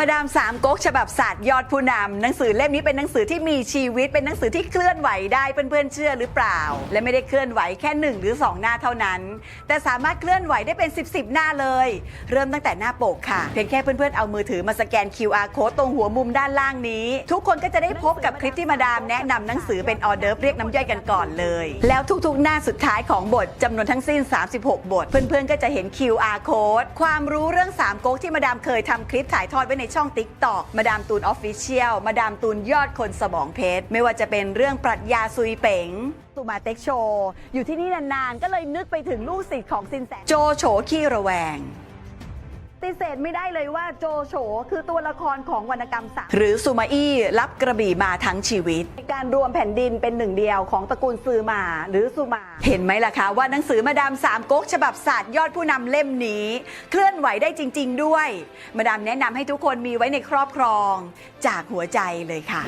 มาดามสามก๊กฉบับศาสตร์ยอดผู้นำหนังสือเล่มนี้เป็นหนังสือที่มีชีวิตเป็นหนังสือที่เคลื่อนไหวได้เพื่อนๆเชื่อหรือเปล่า และไม่ได้เคลื่อนไหวแค่หนึ่งหรือสองหน้าเท่านั้น แต่สามารถเคลื่อนไหวได้เป็น 10บสหน้าเลย เริ่มตั้งแต่หน้าปกค่ะ เพียงแค่เพื่อนๆเอามือถือมาสแกน QR code ตรงหัวมุมด้านล่างนี้ ทุกคนก็จะได้พบกับคลิปที่มาดามแนะนำหนังสือเป็นออเดิร์เรียกน้ำย่อยกันก่อนเลย แล้วทุกๆ หน้าสุดท้ายของบทจำนวนทั้งสิ้น 36 บท เพื่อนๆก็จะเห็น QR code ความรู้เรื่องสามก๊กที่มาดามเคยทำคลิปถ่ายทอดไว้ในช่อง TikTok มาดามตูนออฟฟิเชียลมาดามตูนยอดคนสมองเพชร ไม่ว่าจะเป็นเรื่องปรัชญาซุยเป๋งสุมาเต็กโชว์อยู่ที่นี่นานๆ ก็เลยนึกไปถึงลูกศิษย์ของซินแสโจโฉขี้ระแวง ฏิเสธไม่ได้เลยว่าโจโฉคือตัวละครของวรรณกรรมสามหรือซูมาอี้รับกระบี่มาทั้งชีวิต การรวมแผ่นดินเป็นหนึ่งเดียวของตระกูลซือมาหรือซูมา เห็นไหมล่ะคะว่าหนังสือมาดามสามก๊กฉบับศาสตร์ยอดผู้นำเล่มนี้ เคลื่อนไหวได้จริง ๆ ด้วย มาดามแนะนำให้ทุกคนมีไว้ในครอบครอง จากหัวใจเลยค่ะ